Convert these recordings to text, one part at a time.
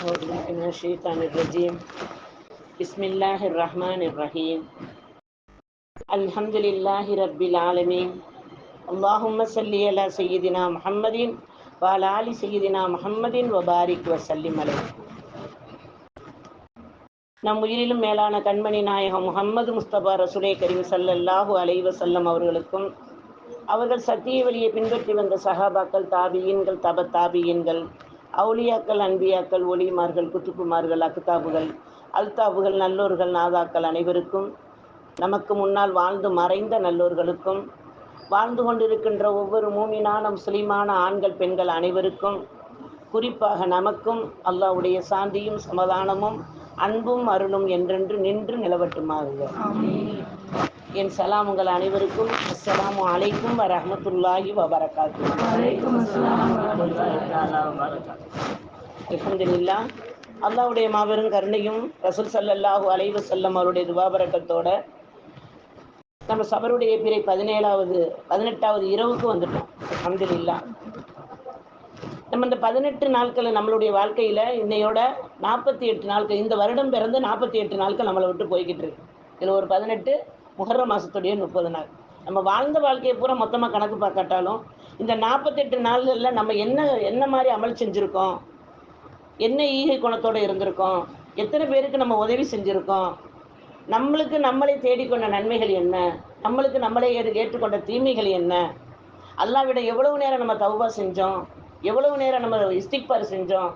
أعوذ بالله من الشيطان الرجيم بسم الله الرحمن الرحيم الحمد لله رب العالمين اللهم صل على سيدنا محمد وعلى آل سيدنا محمد وبارك وسلم عليه நம் உயிரிலும் மேலான கண்மணி நாயகம் முகம்மது முஸ்தபா ரசுலே கரீம் ஸல்லல்லாஹு அலைஹி வஸல்லம் அவர்களுக்கும் அவர்கள் சத்திய வழியை பின்பற்றி வந்த சஹாபாக்கள் தாபியீன்கள் தப தாபியீன்கள் அவுலியாக்கள் அன்பியாக்கள் ஒளிமார்கள் குத்துக்குமார்கள் அக்தாபுகள் அல்தாபுகள் நல்லோர்கள் நாதாக்கள் அனைவருக்கும் நமக்கு முன்னால் வாழ்ந்து மறைந்த நல்லோர்களுக்கும் வாழ்ந்து கொண்டிருக்கின்ற ஒவ்வொரு மூமினான முஸ்லிமான ஆண்கள் பெண்கள் அனைவருக்கும் குறிப்பாக நமக்கும் அல்லாஹ்வுடைய சாந்தியும் சமாதானமும் அன்பும் அருளும் என்றென்று நின்று நிலவட்டுமாக என் சலாம் உங்கள் அனைவருக்கும் அஸ்ஸலாமு அலைக்கும் வரஹ்மத்துல்லாஹி வபரகாத்து. அல்ஹம்துலில்லா அல்லாஹ்வுடைய மாபெரும் கருணையும் ரசூல் ஸல்லல்லாஹு அலைஹி வஸல்லம் அவருடைய துவாபரக்கத்தோட நம்ம சபருடைய பிறை பதினேழாவது பதினெட்டாவது இரவுக்கு வந்துட்டோம். அல்ஹம்துலில்லா. நம்ம இந்த பதினெட்டு நாட்கள் நம்மளுடைய வாழ்க்கையில் இன்னையோட நாற்பத்தி எட்டு நாட்கள் இந்த வருடம் பிறந்து நாற்பத்தி எட்டு நாட்கள் நம்மளை விட்டு போய்கிட்டு இருக்கு. இதில் ஒரு பதினெட்டு முகர மாதத்துடைய முப்பது நாள். நம்ம வாழ்ந்த வாழ்க்கையை பூரா மொத்தமாக கணக்கு பார்க்காட்டாலும் இந்த நாற்பத்தெட்டு நாள்களில் நம்ம என்ன என்ன மாதிரி அமல் செஞ்சுருக்கோம்? என்ன ஈகை குணத்தோடு இருந்திருக்கோம்? எத்தனை பேருக்கு நம்ம உதவி செஞ்சுருக்கோம்? நம்மளுக்கு நம்மளை தேடிக்கொண்ட நன்மைகள் என்ன? நம்மளுக்கு நம்மளை ஏற்று- ஏற்றுக்கொண்ட தீமைகள் என்ன? அல்லாவிட எவ்வளவு நேரம் நம்ம தௌபா செஞ்சோம்? எவ்வளவு நேரம் நம்ம இஸ்திக்பார் செஞ்சோம்?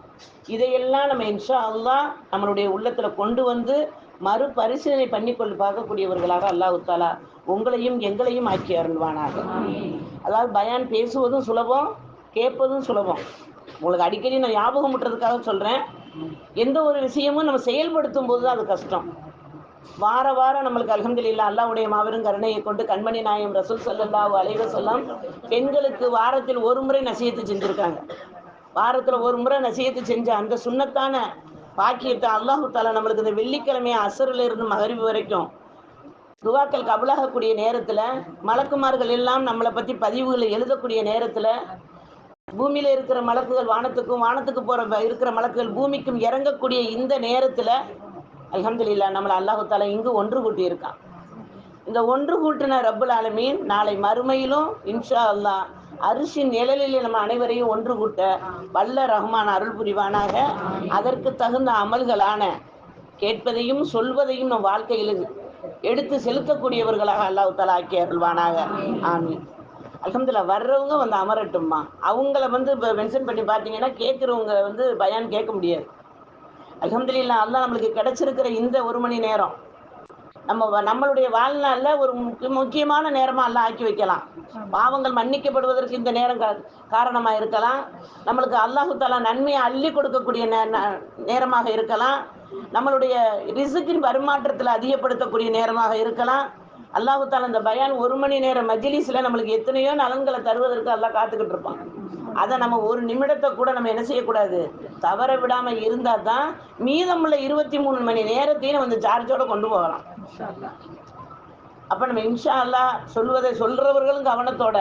இதையெல்லாம் நம்ம இன்ஷா அல்லா நம்மளுடைய உள்ளத்தில் கொண்டு வந்து மறுபரிசீலனை பண்ணிக்கொண்டு பார்க்கக்கூடியவர்களாக அல்லாஹ் தாலா உங்களையும் எங்களையும் ஆக்கி அருள்வானாக. அதாவது பயான் பேசுவதும் சுலபம் கேட்பதும் சுலபம். உங்களுக்கு அடிக்கடி நான் ஞாபகம் விட்டுறதுக்காக சொல்கிறேன் எந்த ஒரு விஷயமும் நம்ம செயல்படுத்தும் போது தான் அது கஷ்டம். வார வாரம் நம்மளுக்கு அல்ஹம்துலில்லாஹ் அல்லாவுடைய மாபெரும் கருணையை கொண்டு கண்மணி நாயம் ரசூல் ஸல்லல்லாஹு அலைவர் சொல்லாம் பெண்களுக்கு வாரத்தில் ஒரு முறை நசியத்து செஞ்சுருக்காங்க. வாரத்தில் ஒரு முறை நசியத்து செஞ்ச அந்த சுண்ணத்தான பாக்கியத்தை அல்லாஹு தாலா நம்மளுக்கு இந்த வெள்ளிக்கிழமை அசருல இருந்து மகரிவு வரைக்கும் துவாக்கள் கபலாகக்கூடிய நேரத்தில் மலக்குமார்கள் எல்லாம் நம்மளை பற்றி பதிவுகளை எழுதக்கூடிய நேரத்தில் பூமியில இருக்கிற மலக்குகள் வானத்துக்கும் வானத்துக்கு போற இருக்கிற மலக்குகள் பூமிக்கும் இறங்கக்கூடிய இந்த நேரத்துல அலமதுல்லா நம்மளை அல்லாஹு தாலா இங்கு ஒன்று கூட்டி இருக்கான் இந்த ஒன்று கூட்டின ரப்புல் ஆலமீன் நாளை மறுமையிலும் இன்ஷா அல்லாஹ் அரிசின் நிழலில் நம்ம அனைவரையும் ஒன்று கூட்ட வல்ல ரஹ்மான் அருள் புரிவானாக. அதற்கு தகுந்த அமல்களான கேட்பதையும் சொல்வதையும் நம் வாழ்க்கையில் எடுத்து செலுத்தக்கூடியவர்களாக அல்லாஹ் தாலா ஆக்கி அருள்வானாக. ஆமீன். அல்ஹம்துலில்லாஹ் வர்றவங்க வந்து அமரட்டும்மா. அவங்கள வந்து இப்போ மென்ஷன் பண்ணி பார்த்தீங்கன்னா கேட்குறவங்க வந்து பயான் கேட்க முடியாது. அல்ஹம்துலில்லாஹ் அல்லாஹ் நம்மளுக்கு கிடைச்சிருக்கிற இந்த ஒரு மணி நேரம் நம்ம வ- நம்மளுடைய வாழ்நாளில் ஒரு முக்கிய முக்கியமான நேரமாக எல்லாம் ஆக்கி வைக்கலாம். பாவங்கள் மன்னிக்கப்படுவதற்கு இந்த நேரம் க காரணமாக இருக்கலாம். நம்மளுக்கு அல்லாஹு தாலா நன்மையை அள்ளி கொடுக்கக்கூடிய நே- ந- நேரமாக இருக்கலாம். நம்மளுடைய ரிசுக்கின் பரிமாற்றத்தில் அதிகப்படுத்தக்கூடிய நேரமாக இருக்கலாம். அல்லாஹு தாலா இந்த பயான் ஒரு மணி நேரம் மஜிலிஸில் நம்மளுக்கு எத்தனையோ நலன்களை தருவதற்கு அல்லாஹ் காத்துக்கிட்டு இருப்பாங்க அதை நம்ம ஒரு நிமிடத்தை கூட நம்ம என்ன செய்யக்கூடாது? தவற விடாமல் இருந்தால் தான் மீதமுள்ள இருபத்தி மூணு மணி நேரத்தையும் நம்ம இந்த சார்ஜோட கொண்டு போகலாம். அப்போ நம்ம இன்ஷா அல்லாஹ் சொல்வதை சொல்றவர்களும் கவனத்தோட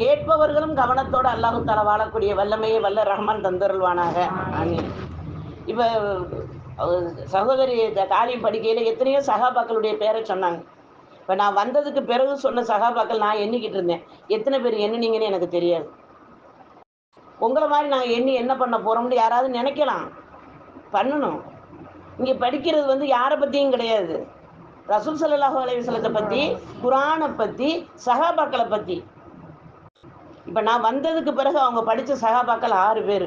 கேட்பவர்களும் கவனத்தோட அல்லாஹு தாலா வாழக்கூடிய வல்லமையை வல்ல ரஹ்மான் தந்தருள்வானாக. இப்போ சகோதரி தாலீம் படிக்கையில் எத்தனையோ சகாபாக்களுடைய பேரை சொன்னாங்க. இப்போ நான் வந்ததுக்கு பிறகு சொன்ன சகாபாக்கள் நான் எண்ணிக்கிட்டு இருந்தேன். எத்தனை பேர் எண்ணுனீங்கன்னு எனக்கு தெரியாது. உங்களை மாதிரி நாங்கள் எண்ணி என்ன பண்ண போகிறோம்னு யாராவது நினைக்கலாம். பண்ணணும். இங்கே படிக்கிறது வந்து யாரை பற்றியும் கிடையாது. ரசூல் ஸல்லல்லாஹு அலைஹி வஸல்லத்தை பற்றி குரானை பற்றி சஹாபாக்களை பற்றி இப்போ நான் வந்ததுக்கு பிறகு அவங்க படித்த சஹாபாக்கள் ஆறு பேர்.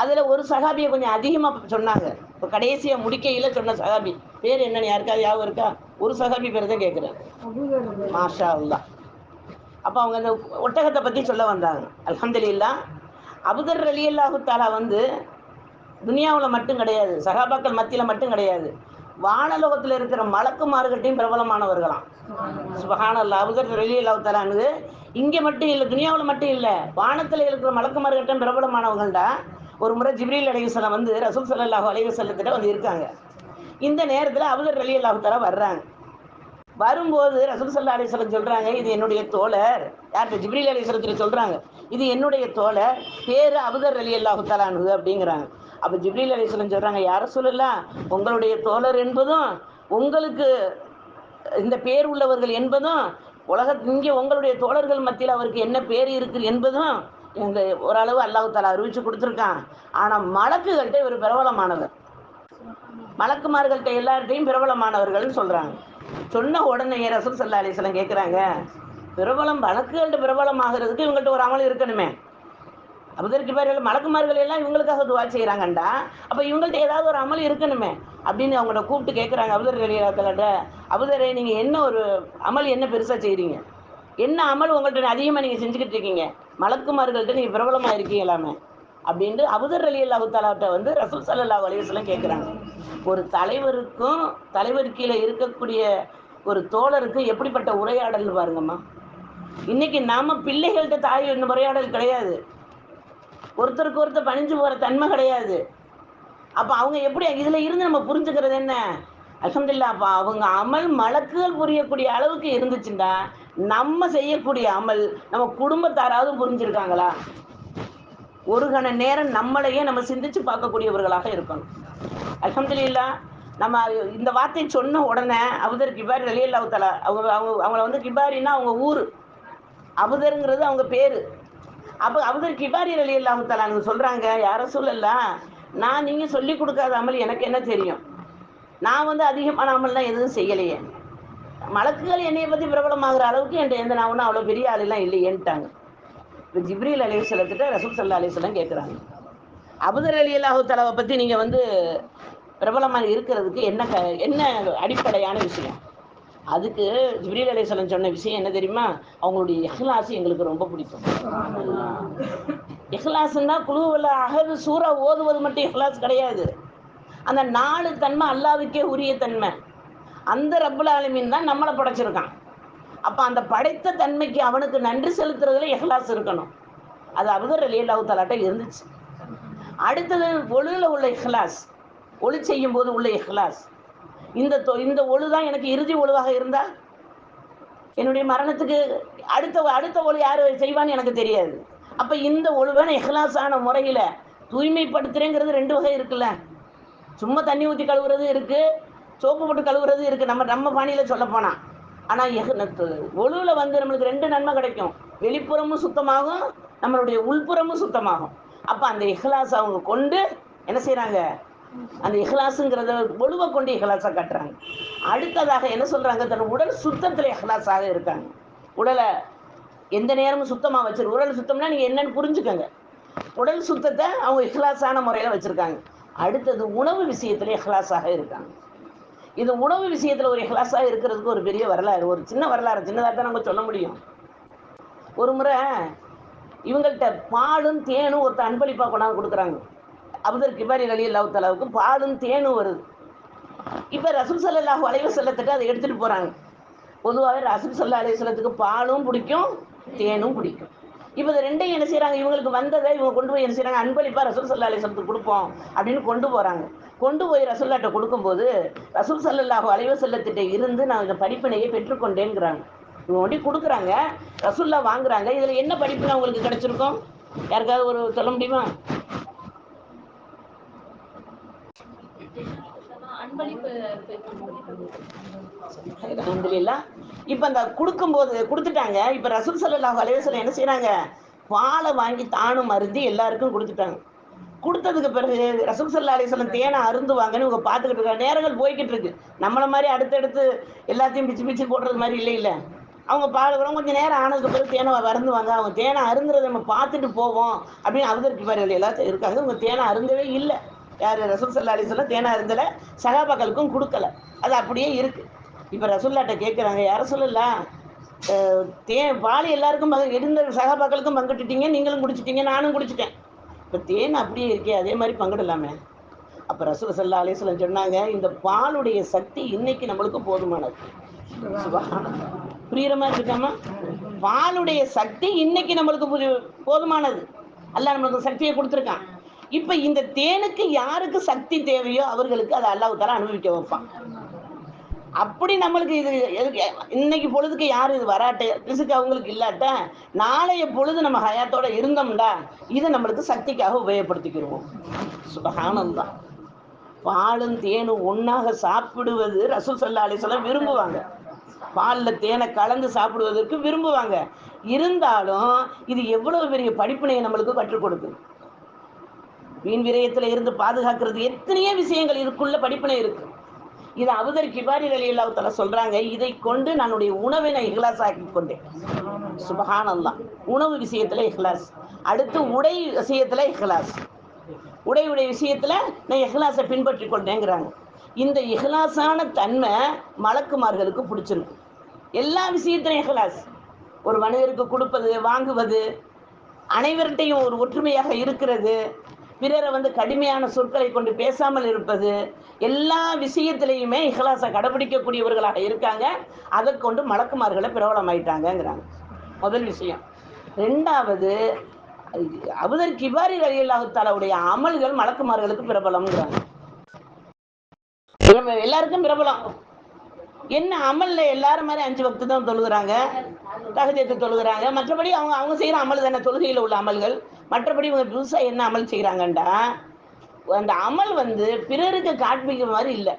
அதில் ஒரு சஹாபியை கொஞ்சம் அதிகமாக சொன்னாங்க. இப்போ கடைசியாக முடிக்கையில் சொன்ன சஹாபி. பேர் என்னன்னு யாருக்காவது ஞாபகம் இருக்கா? ஒரு சஹாபி பேர் தான் கேட்குறேன் மாஷா அல்லாஹ். அப்போ அவங்க அந்த ஒட்டகத்தை பற்றி சொல்ல வந்தாங்க. அல்ஹம்துலில்லாஹ். அபுதர் அலி அல்லாஹு தாலா வந்து துனியாவில் மட்டும் கிடையாது சகாபாக்கள் மத்தியில் மட்டும் கிடையாது. வானலோகத்தில் இருக்கிற மலக்குமார்கிட்டையும் பிரபலமானவர்களாம். சுபகானல்ல அபுதர் அலி அல்லாஹு தாலானது இங்கே மட்டும் இல்லை துனியாவில் மட்டும் இல்லை வானத்தில் இருக்கிற மலக்குமார்கிட்டையும் பிரபலமானவங்கள்டா ஒரு முறை ஜிப்ரீல் அலைஹிஸ்ஸலாம் வந்து ரசூல் சல்லாஹூ அலைஹி வந்து இருக்காங்க. இந்த நேரத்தில் அபுதர் அலி அல்லாஹு தாலா வர்றாங்க. வரும்போது ரசூல் சல்லா சொல்கிறாங்க இது என்னுடைய தோழர். யார்கிட்ட? ஜிப்ரீல் அலிஸ்லத்துல சொல்கிறாங்க இது என்னுடைய தோழர் பேர் அபுதர் அலி அல்லாஹு தலானு அப்படிங்கிறாங்க. அப்போ ஜிப்ரீல் அலிஸ்லம் சொல்கிறாங்க யார சொல்லலாம் உங்களுடைய தோழர் என்பதும் உங்களுக்கு இந்த பேர் உள்ளவர்கள் என்பதும் உலக இங்கே உங்களுடைய தோழர்கள் மத்தியில் அவருக்கு என்ன பேர் இருக்குது என்பதும் எங்கள் ஓரளவு அல்லாஹு தாலா அறிவிச்சு கொடுத்துருக்கான் ஆனால் மலக்குகள்கிட்ட இவர் பிரபலமானவர். மலக்குமார்கள்ட்ட எல்லார்ட்டையும் பிரபலமானவர்கள்னு சொல்கிறாங்க சொன்ன உடனே ரசூல் சல்லா அலிஸ்லாம் கேட்குறாங்க பிரபலம் வழக்குகள்கிட்ட பிரபலம் ஆகிறதுக்கு இவங்கள்ட்ட ஒரு அமல் இருக்கணுமே. அபுதருக்கு பேர் மலக்குமார்கள் எல்லாம் இவங்களுக்காக துவா செய்கிறாங்கண்டா அப்போ இவங்கள்ட்ட ஏதாவது ஒரு அமல் இருக்கணுமே அப்படின்னு அவங்கள்ட்ட கூப்பிட்டு கேட்குறாங்க அபுதர் அலியாக்கள்கிட்ட அபுதரே நீங்கள் என்ன ஒரு அமல் என்ன பெருசாக செய்கிறீங்க என்ன அமல் உங்கள்கிட்ட அதிகமாக நீங்கள் செஞ்சுக்கிட்டு இருக்கீங்க? மலக்குமார்கள்ட்ட நீங்கள் பிரபலமாக இருக்கீங்க எல்லாமே அப்படின்ட்டு அபுதர் அலி அல்லாஹு தாலாட்ட வந்து ரசூல் சல்லா அலிவசலம் கேட்குறாங்க ஒரு தலைவருக்கும் தலைவர் கீழே இருக்கக்கூடிய ஒரு தோழருக்கும் எப்படிப்பட்ட உரையாடல் பாருங்கம்மா. இன்னைக்கு நாம பிள்ளைகள்கிட்ட தாய் இந்த உரையாடல் கிடையாது. ஒருத்தருக்கு ஒருத்தர் பணிஞ்சு போகிற தன்மை கிடையாது. அப்போ அவங்க எப்படி இதில் இருந்து நம்ம புரிஞ்சுக்கிறது என்ன? அசந்தில்லா அப்போ அவங்க அமல் மலக்குகள் புரியக்கூடிய அளவுக்கு இருந்துச்சுன்னா நம்ம செய்யக்கூடிய அமல் நம்ம குடும்பத்தாராவது புரிஞ்சிருக்காங்களா? ஒரு கண நேரம் நம்மளையே நம்ம சிந்திச்சு பார்க்கக்கூடியவர்களாக இருக்கணும். அலமதுல்லா நம்ம இந்த வார்த்தை சொன்ன உடனே அவதர் கிபாரி அலி அல்லாஹாலா அவங்க அவங்க அவங்கள வந்து கிபாரின்னா அவங்க ஊர். அபுதருங்கிறது அவங்க பேர். அப்போ அவதர் கிபாரி அலி அல்லாஹாலான்னு சொல்கிறாங்க யார சொல்லலாம் நான் நீங்கள் சொல்லி கொடுக்காத அமல் எனக்கு என்ன தெரியும்? நான் வந்து அதிகமான அமல்லாம் எதுவும் செய்யலையே. மலக்குகள் என்னையை பற்றி பிரபலமாகிற அளவுக்கு என்கிட்ட எந்த நான் ஒன்றும் அவ்வளோ பெரிய ஆளுலாம் இல்லையேன்ட்டாங்க. இப்போ ஜிப்ரீல் அலி சொல்லத்திட்ட ரசூல் சல்லா அலிஸ்லாம் கேட்குறாங்க. அபுதர் அலி அல்லாஹு தலாவை பற்றி நீங்கள் வந்து பிரபலமாக இருக்கிறதுக்கு என்ன க என்ன அடிப்படையான விஷயம்? அதுக்கு ஜிப்ரீல் அலிஸ்லாம் சொன்ன விஷயம் என்ன தெரியுமா? அவங்களுடைய இஹ்லாஸ் எங்களுக்கு ரொம்ப பிடிக்கும். இஹ்லாஸ்னா குழுவில் அகது சூறா ஓதுவது மட்டும் இஹ்லாஸ் கிடையாது. அந்த நாலு தன்மை அல்லாவுக்கே உரிய தன்மை. அந்த ரப்புல் ஆலமீன் தான் நம்மளை படைச்சிருக்கான். அப்போ அந்த படைத்த தன்மைக்கு அவனுக்கு நன்றி செலுத்துறதுல இஹ்லாஸ் இருக்கணும். அது அபுதர் அலி அல்லாஹு தலாட்ட இருந்துச்சு. அடுத்தது ஒழுல உள்ள இஹ்லாஸ் ஒளி செய்யும் போது உள்ள இஹ்லாஸ். இந்த தொ இந்த ஒழு தான் எனக்கு இறுதி ஒழுவாக இருந்தா? என்னுடைய மரணத்துக்கு அடுத்த அடுத்த ஒளி யார் செய்வான்னு எனக்கு தெரியாது. அப்போ இந்த ஒழுவான இஹ்லாஸான முறையில் தூய்மைப்படுத்துறேங்கிறது ரெண்டு வகை இருக்குல்ல. சும்மா தண்ணி ஊற்றி கழுவுறது இருக்குது சோப்பு போட்டு கழுவுறது இருக்குது நம்ம நம்ம பாணியில் சொல்ல போனால் ஆனால் ஒழுவில் வந்து நம்மளுக்கு ரெண்டு நன்மை கிடைக்கும். வெளிப்புறமும் சுத்தமாகும் நம்மளுடைய உள்புறமும் சுத்தமாகும். அப்போ அந்த இஹ்லாஸ் அவங்க கொண்டு என்ன செய்கிறாங்க அந்த இஹ்லாஸுங்கிறத ஒழுவை கொண்டு இஹ்லாஸாக கட்டுறாங்க. அடுத்ததாக என்ன சொல்கிறாங்க தன் உடல் சுத்தத்தில் இஹ்லாஸாக இருக்காங்க. உடலை எந்த நேரமும் சுத்தமாக வச்சிரு உடல் சுத்தம்னா நீங்கள் என்னன்னு புரிஞ்சுக்கோங்க. உடல் சுத்தத்தை அவங்க இஹ்லாஸான முறையில் வச்சுருக்காங்க. அடுத்தது உணவு விஷயத்தில் இஹ்லாஸாக இருக்காங்க. இது உணவு விஷயத்தில் ஒரு இஹ்லாஸாக இருக்கிறதுக்கு ஒரு பெரிய வரலாறு. ஒரு சின்ன வரலாறு சின்னதாக தான் நம்ம சொல்ல முடியும். ஒரு முறை இவங்கள்ட்ட பாலும் தேனும் ஒருத்தர் அன்பளிப்பாக கொண்டாந்து கொடுக்குறாங்க. அப்துல் கிபாரி அலி அல்லாஹ் தலாவுக்கு பாலும் தேனும் வருது. இப்போ ரசூல் சல்லாஹூ அலைவ செல்லத்துக்கு அதை எடுத்துகிட்டு போகிறாங்க பொதுவாகவே ரசூல் சல்லா அலைவு செல்லத்துக்கு பாலும் பிடிக்கும் தேனும் பிடிக்கும். இப்போ இதை ரெண்டையும் என்ன செய்கிறாங்க இவங்களுக்கு வந்ததை இவங்க கொண்டு போய் என்ன செய்கிறாங்க அன்பளிப்பாக ரசூல் சல்லா அலைய செல்லத்துக்கு கொடுப்போம் அப்படின்னு கொண்டு போகிறாங்க கொண்டு போய் ரசூல்லாட்ட கொடுக்கும்போது ரசூல் சல்லாஹு அலைவ செல்லத்திட்ட இருந்து நான் இந்த படிப்பினையை பெற்றுக்கொண்டேங்கிறாங்க இவங்க ஒண்டி கொடுக்குறாங்க ரசூல்லா வாங்குறாங்க. இதில் என்ன படிப்புனா அவங்களுக்கு கிடைச்சிருக்கும்? யாருக்காவது ஒரு சொல்ல முடியுமா? அல்ஹம்துலில்லாஹ் இப்போ அந்த கொடுக்கும்போது கொடுத்துட்டாங்க. இப்போ ரசூல் சல்லல்லாஹு அலைவசல்ல என்ன செய்யறாங்க பாலை வாங்கி தானும் மருந்து எல்லாருக்கும் கொடுத்துட்டாங்க. கொடுத்ததுக்கு பிறகு ரசூல் சல்லா அலிஸ்லம் தேனை அருந்துவாங்கன்னு இவங்க பார்த்துக்கிட்டு இருக்காங்க. நேரங்கள் போய்கிட்டு இருக்கு. நம்மளை மாதிரி அடுத்தடுத்து எல்லாத்தையும் பிச்சு பிச்சு போடுறது மாதிரி இல்லை இல்லை. அவங்க பாடுறோம் கொஞ்சம் நேரம் ஆனதுக்கு பிறகு தேனை வருந்துவாங்க அவங்க தேனை அருந்துறதை நம்ம பார்த்துட்டு போவோம் அப்படின்னு அவதற்கு பாரு எல்லாத்தையும் இருக்காங்க. இவங்க தேனை அருந்தவே இல்லை. யார்? ரசூல் சல்லா அலிஸ்லாம் தேனை அருந்தலை. சகாபாக்களுக்கும் கொடுக்கல. அது அப்படியே இருக்கு. இப்போ ரசூல்லாட்ட கேட்குறாங்க யார சொல்லலாம் தே பால் எல்லாருக்கும் பங்கு இருந்த சகாபாக்களுக்கும் பங்கிட்டுட்டீங்க நீங்களும் குடிச்சிட்டீங்க. நானும் குடிச்சிட்டேன். இப்போ தேன் அப்படியே இருக்கே அதே மாதிரி பங்கிடலாமே. அப்போ ரசூல் சல்லா அலிஸ்லாம் சொன்னாங்க இந்த பாலுடைய சக்தி இன்னைக்கு நம்மளுக்கு போதுமானது. புரியுற மாதிரி இருக்காமா? பாலுடைய சக்தி இன்னைக்கு நம்மளுக்கு போதுமானது. அல்லாஹ் நம்மளுக்கு சக்தியை கொடுத்துருக்கான். இப்போ இந்த தேனுக்கு யாருக்கு சக்தி தேவையோ அவர்களுக்கு அதை அல்லாஹ் தர அனுபவிக்க வைப்பான். அப்படி நம்மளுக்கு இது எதுக்கு இன்னைக்கு பொழுதுக்கு யாரும் இது வராட்ட ரிசுக்கு அவங்களுக்கு இல்லாட்ட நாளைய பொழுது நம்ம ஹயாத்தோட இருந்தோம்டா இதை நம்மளுக்கு சக்திக்காக உபயோகப்படுத்திக்கிடுவோம் சுபகானந்தான் பாலும் தேனும் ஒன்றாக சாப்பிடுவது ரசூல் சல்லா சொல்ல விரும்புவாங்க. பாலில் தேனை கலந்து சாப்பிடுவதற்கு விரும்புவாங்க. இருந்தாலும் இது எவ்வளவு பெரிய படிப்பினையை நம்மளுக்கு கற்றுக் கொடுக்குது வீண் விரயத்தில் இருந்து பாதுகாக்கிறது எத்தனையோ விஷயங்கள் இதுக்குள்ள படிப்பினை இருக்குது இது அபுதர் கிபாரி அலி அல்லாஹால சொல்றாங்க. இதை கொண்டு என்னுடைய உணவை நான் இஹ்லாஸ் ஆக்கி கொண்டேன். சுபஹானல்லாம் உணவு விஷயத்துல இஹ்லாஸ். அடுத்து உடை விஷயத்துல இஹ்லாஸ். உடை உடை விஷயத்துல நான் இஹ்லாஸை பின்பற்றி கொண்டேங்கிறாங்க. இந்த இஹ்லாஸான தன்மை மலக்குமார்களுக்கு பிடிச்சிருக்கு. எல்லா விஷயத்திலும் இஹ்லாஸ். ஒரு மனிதருக்கு கொடுப்பது வாங்குவது அனைவர்கிட்டையும் ஒரு ஒற்றுமையாக இருக்கிறது. பிறரை வந்து கடுமையான சொற்களை கொண்டு பேசாமல் இருப்பது எல்லா விஷயத்திலையுமே இஹ்லாஸை கடைபிடிக்கக்கூடியவர்களாக இருக்காங்க. அதை கொண்டு மலக்குமார்களை பிரபலமாயிட்டாங்கங்கிறாங்க. முதல் விஷயம். ரெண்டாவது அபுதர் கிபாரி அலியல்லாஹாலாவுடைய அமல்கள் மலக்குமார்களுக்கு பிரபலம்ங்கிறாங்க. எல்லாருக்கும் பிரபலம். என்ன அமல்ல எல்லாரும் மாதிரி அஞ்சு வக்து தான் தொழுகிறாங்க தகுதியத்தை தொழுகிறாங்க. மற்றபடி அவங்க அவங்க செய்யற அமல் தானே தொழுகையில் உள்ள அமல்கள். மற்றபடி இவங்க புதுசாக என்ன அமல் செய்கிறாங்கண்டா அந்த அமல் வந்து பிறருக்கு காண்பிக்கிற மாதிரி இல்லை.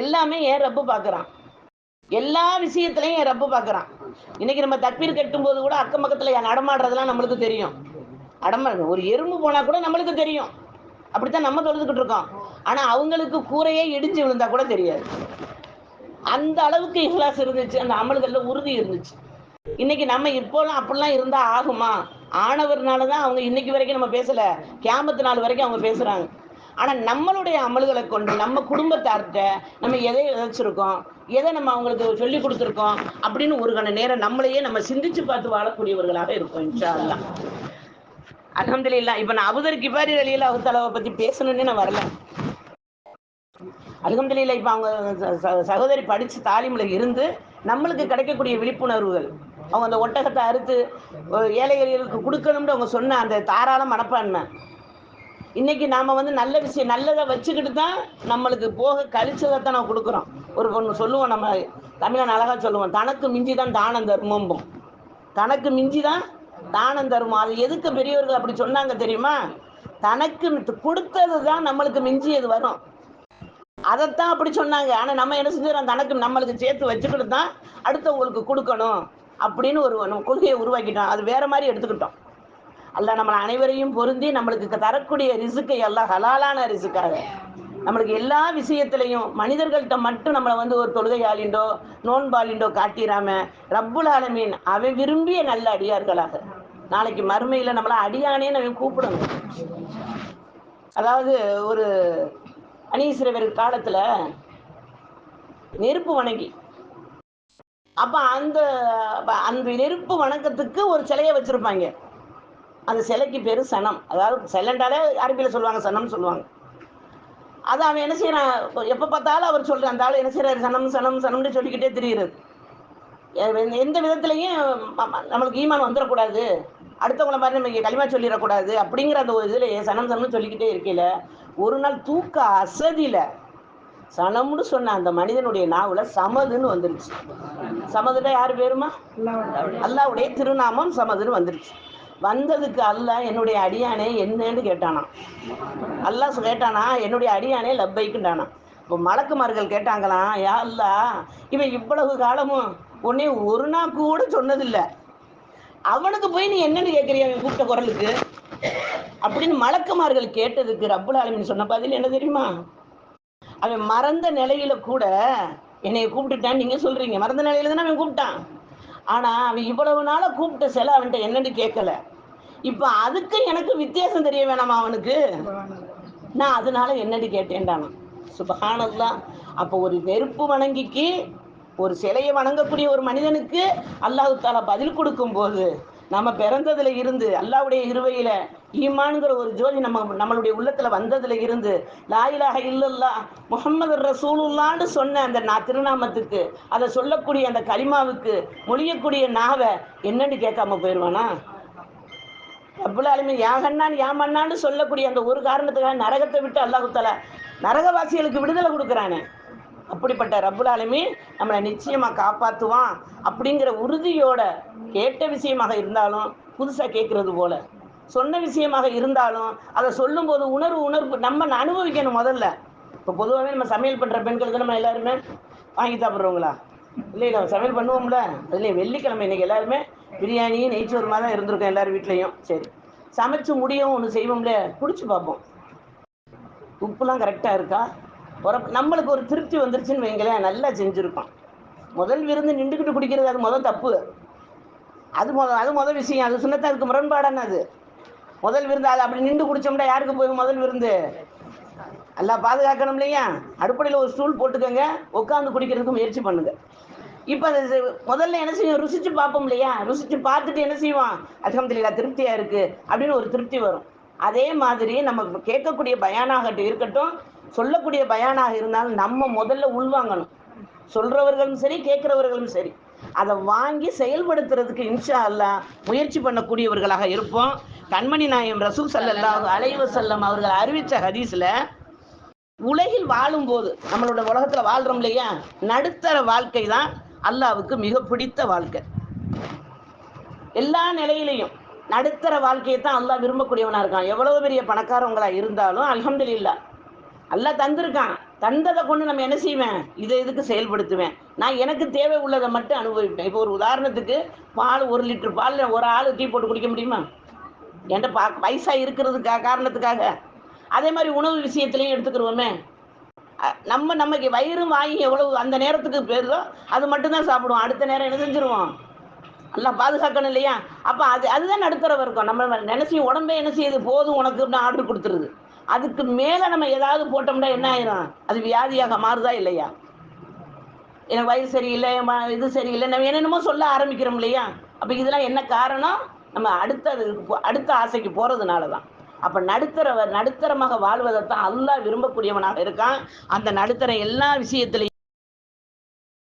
எல்லாமே ஏன் ரப்பு பார்க்குறான் எல்லா விஷயத்துலையும் என் ரப்பு பார்க்குறான் இன்னைக்கு நம்ம தப்பீர் கட்டும் போது கூட அக்கம் பக்கத்தில் நடமாடுறதுலாம் நம்மளுக்கு தெரியும். அடமா ஒரு எறும்பு போனால் கூட நம்மளுக்கு தெரியும். அப்படித்தான் நம்ம தொழுதுகிட்டு இருக்கோம். ஆனால் அவங்களுக்கு கூரையே இடிஞ்சு விழுந்தா கூட தெரியாது. அந்த அளவுக்கு இஹ்லாஸ் இருந்துச்சு அந்த அமல்களில் உறுதி இருந்துச்சு. இன்னைக்கு நம்ம இப்போலாம் அப்படிலாம் இருந்தால் ஆகுமா? ஆனவர்னால தான் அவங்க இன்னைக்கு வரைக்கும் நம்ம பேசல. கேமத்து நாள் வரைக்கும் அவங்க பேசுறாங்க. ஆனா நம்மளுடைய அமல்களை கொண்டு நம்ம குடும்பத்தார்கிட்ட நம்ம எதை விதைச்சிருக்கோம் எதை நம்ம அவங்களுக்கு சொல்லி கொடுத்துருக்கோம்? அப்படின்னு ஒரு கண நேரம் நம்மளையே நம்ம சிந்திச்சு பார்த்து வாழக்கூடியவர்களாக இருப்போம் இன்ஷா அல்லாஹ் அல்ஹம்துலில்லாஹ் இப்ப நான் அபுதர் கிபாரி அலியில் அவத்தளவை பத்தி பேசணும்னு நான் வரல. அல்ஹம்துலில்லா இப்ப அவங்க ச- ச- சகோதரி படிச்சு தாலிமுல இருந்து நம்மளுக்கு கிடைக்கக்கூடிய விழிப்புணர்வுகள் அவங்க அந்த ஒட்டகத்தை அறுத்து ஏழை ஏழைகளுக்கு கொடுக்கணும்னு அவங்க சொன்ன அந்த தாராள மனப்பான்மை. இன்னைக்கு நாம் வந்து நல்ல விஷயம் நல்லதை வச்சுக்கிட்டு தான் நம்மளுக்கு போக கழிச்சதை தான் நம்ம கொடுக்குறோம். ஒரு ஒன்று சொல்லுவோம் நம்ம தமிழன் அழகாக சொல்லுவோம் தனக்கு மிஞ்சி தான் தானம் தர்மம்போம். தனக்கு மிஞ்சி தான் தானம் தருமம். அது எதுக்கு பெரியவர்கள் அப்படி சொன்னாங்க தெரியுமா? தனக்கு கொடுத்தது தான் நம்மளுக்கு மிஞ்சியது வரும். அதைத்தான் அப்படி சொன்னாங்க. ஆனால் நம்ம என்ன செஞ்சோம் தனக்கு நம்மளுக்கு சேர்த்து வச்சுக்கிட்டு தான் அடுத்தவங்களுக்கு கொடுக்கணும். அப்படின்னு ஒரு நம்ம கொள்கையை உருவாக்கிட்டோம் அது வேற மாதிரி எடுத்துக்கிட்டோம். அல்ல நம்ம அனைவரையும் பொருந்தி நம்மளுக்கு தரக்கூடிய ரிசுக்கை எல்லாம் ஹலாலான ரிசுக்காக. நம்மளுக்கு எல்லா விஷயத்திலையும் மனிதர்கள்ட்ட மட்டும் நம்மளை வந்து ஒரு தொழுகையாளிண்டோ நோன்பாளிண்டோ காட்டிடாம ரப்புல் ஆலமீன் அவன் விரும்பிய நல்ல அடியார்களாக. நாளைக்கு மறுமையில் நம்மளை அடியானேன்னு அவன் கூப்பிடணும். அதாவது ஒரு அனீஸ்வரர் காலத்தில் நெருப்பு வணங்கி அப்ப அந்த அந்த நெருப்பு வணக்கத்துக்கு ஒரு சிலையை வச்சிருப்பாங்க. அந்த சிலைக்கு பேர் சனம். அதாவது சிலண்டாலே அரபியில் சொல்லுவாங்க சனம்னு சொல்லுவாங்க. அது அவன் என்ன செய்யறான்? எப்போ பார்த்தாலும் அவர் சொல்றான் அந்த ஆள் என்ன செய்கிறார் சனம் சனம் சனம்னு சொல்லிக்கிட்டே தெரியுறது. எந்த விதத்துலையும் நம்மளுக்கு ஈமான் வந்துடக்கூடாது அடுத்தவங்கள மாதிரி நம்ம களிமா சொல்லிடக்கூடாது. அப்படிங்கிற அந்த ஒரு இதில் சனம் சனம்னு சொல்லிக்கிட்டே இருக்கையில் ஒரு நாள் தூக்க அசதியில் சனம்னு சொன்ன அந்த மனிதனுடைய நாவுல சமதுன்னு வந்துருச்சு. சமதுல யார் பேருமா? அல்லாவுடைய. திருநாமம் சமதுன்னு வந்துருச்சு. வந்ததுக்கு அல்லாஹ் என்னுடைய அடியானே என்னன்னு கேட்டானாம் அல்லாஹ் கேட்டானா என்னுடைய அடியானே லப்பைக்குண்டானா. இப்போ மலக்குமார்கள் கேட்டாங்களாம் யா அல்லாஹ் இவன் இவ்வளவு காலமும் உன்னை ஒரு நாள் கூட சொன்னதில்லை. அவனுக்கு போய் நீ என்னன்னு கேட்குறிய அவன் கூப்பிட்ட குரலுக்கு? அப்படின்னு மலக்குமார்கள் கேட்டதுக்கு ரப்புல் ஆலமீன் சொன்ன பதில் என்ன தெரியுமா? அவன் மறந்த நிலையில கூட என்னைய கூப்பிட்டுட்டான். நீங்க சொல்றீங்க. மறந்த நிலையில தானே அவன் கூப்பிட்டான். ஆனா அவன் இவ்வளவு நாள கூப்பிட்ட சில அவன்கிட்ட என்னன்னு கேட்கல. இப்ப அதுக்கு எனக்கு வித்தியாசம் தெரிய வேணாமா அவனுக்கு? நான் அதனால என்னடி கேட்டேன்டானா சுபஹானல்லாஹ் அப்போ ஒரு நெருப்பு வணங்கிக்கு ஒரு சிலையை வணங்கக்கூடிய ஒரு மனிதனுக்கு அல்லாஹு தாலா பதில் கொடுக்கும் போது நம்ம பிறந்ததுல இருந்து அல்லாவுடைய இருவையில ஈமான்ங்கிற ஒரு ஜோதி நம்ம நம்மளுடைய உள்ளத்துல வந்ததுல இருந்து லாயிலாக இல்லல்லா முகமது ரசூலுல்லான்னு சொன்ன அந்த நான் திருநாமத்துக்கு அதை சொல்லக்கூடிய அந்த கலிமாவுக்கு மொழியக்கூடிய நாவை என்னன்னு கேட்காம போயிடுவானா அப்புலாலுமே யாகண்ணான் யா சொல்லக்கூடிய அந்த ஒரு காரணத்துக்காக நரகத்தை விட்டு அல்லாஹு தஆலா நரகவாசிகளுக்கு விடுதலை கொடுக்குறானே. அப்படிப்பட்ட ரப்புல் நம்மளை நிச்சயமாக காப்பாற்றுவான் அப்படிங்கிற உறுதியோட கேட்ட விஷயமாக இருந்தாலும் புதுசாக கேட்குறது போல. சொன்ன விஷயமாக இருந்தாலும் அதை சொல்லும்போது உணர்வு உணர்வு நம்ம அனுபவிக்கணும் முதல்ல. இப்போ பொதுவாகவே நம்ம சமையல் பண்ணுற பெண்களுக்கு நம்ம எல்லாருமே வாங்கி சாப்பிட்றவங்களா? இல்லை நம்ம சமையல் பண்ணுவோம்ல. அதுலேயும் வெள்ளிக்கிழமை இன்றைக்கி எல்லாருமே பிரியாணி நெய்ச்சோறுமா தான் இருந்திருக்கோம் எல்லார் வீட்லேயும். சரி சமைச்சு முடியும் ஒன்று செய்வோம்ல. பிடிச்சி பார்ப்போம். உப்புலாம் கரெக்டாக இருக்கா? உரப்பு நம்மளுக்கு ஒரு திருப்தி வந்துருச்சுன்னு வைங்களேன் நல்லா செஞ்சுருக்கோம் முதல் விருந்து நின்றுக்கிட்டு குடிக்கிறது அது முதல் தப்பு. அது முத அது முதல் விஷயம். அது சுண்ணத்தா அதுக்கு முரண்பாடான அது. முதல் விருந்து அது அப்படி நின்று குடிச்சோம்னா யாருக்கு போய் முதல் விருந்து? எல்லாம் பாதுகாக்கணும் இல்லையா? அடுப்படையில் ஒரு ஸ்டூல் போட்டுக்கோங்க உட்காந்து குடிக்கிறதுக்கு முயற்சி பண்ணுங்க. இப்போ அது இது- முதல்ல என்ன செய்யும்? ருசிச்சு பார்ப்போம் இல்லையா? ருசிச்சு பார்த்துட்டு என்ன செய்வோம் அல்ஹம்துலில்லாஹ் திருப்தியாக இருக்கு அப்படின்னு ஒரு திருப்தி வரும். அதே மாதிரி நம்ம கேட்கக்கூடிய பயானாகட்டும் இருக்கட்டும் சொல்லக்கூடிய பயானாக இருந்தாலும் நம்ம முதல்ல உள்வாங்கணும். சொல்றவர்களும் சரி கேட்கிறவர்களும் சரி. அதை வாங்கி செயல்படுத்துறதுக்கு இன்ஷா அல்லாஹ் முயற்சி பண்ணக்கூடியவர்களாக இருப்போம். கண்மணி நாயம் ரசூல் ஸல்லல்லாஹு அலைவ செல்லம் அவர்கள் அறிவித்த ஹதீஸ்ல உலகில் வாழும்போது நம்மளோட உலகத்துல வாழ்றோம் இல்லையா? நடுத்தர வாழ்க்கை தான் அல்லாவுக்கு மிக பிடித்த வாழ்க்கை. எல்லா நிலையிலையும் நடுத்தர வாழ்க்கையை தான் அல்லா விரும்பக்கூடியவனாக இருக்கான். எவ்வளவு பெரிய பணக்காரவங்களா இருந்தாலும் அலமதுல இல்லை அல்லா தந்திருக்கான். தந்ததை கொண்டு நம்ம என்ன செய்வேன்? இதை இதுக்கு செயல்படுத்துவேன்? நான் எனக்கு தேவை உள்ளதை மட்டும் அனுபவிப்பேன். இப்போ ஒரு உதாரணத்துக்கு பால் ஒரு லிட்டர் பால் ஒரு ஆள் டீ போட்டு குடிக்க முடியுமா? என்கிட்ட பா பைசா இருக்கிறதுக்காக காரணத்துக்காக. அதே மாதிரி உணவு விஷயத்துலையும் எடுத்துக்கிருவோமே. நம்ம நமக்கு வயிறு வாங்கி எவ்வளவு அந்த நேரத்துக்கு பேருதோ அது மட்டும்தான் சாப்பிடுவோம். அடுத்த நேரம் என்ன செஞ்சுருவோம்? எல்லாம் பாதுகாக்கணும் இல்லையா? அப்போ அது அதுதான் நடுத்தர வர்க்கம் நம்ம நினைச்சி உடம்பே என்ன செய்யுது? போதும் உனக்கு ஆர்டர் கொடுத்துருது. அதுக்கு மேலே நம்ம ஏதாவது போட்டோம்னா என்ன ஆயிரும்? அது வியாதியாக மாறுதா இல்லையா? எனக்கு வயிறு சரியில்லை இது சரியில்லை. நம்ம என்னென்னமோ சொல்ல ஆரம்பிக்கிறோம் இல்லையா? அப்போ இதெல்லாம் என்ன காரணம்? நம்ம அடுத்தது அடுத்த ஆசைக்கு போகிறதுனால தான் அப்போ நடுத்தர நடுத்தரமாக வாழ்வதை தான் அல்லா விரும்பக்கூடியவனாக இருக்கான். அந்த நடுத்தர எல்லா விஷயத்துலையும்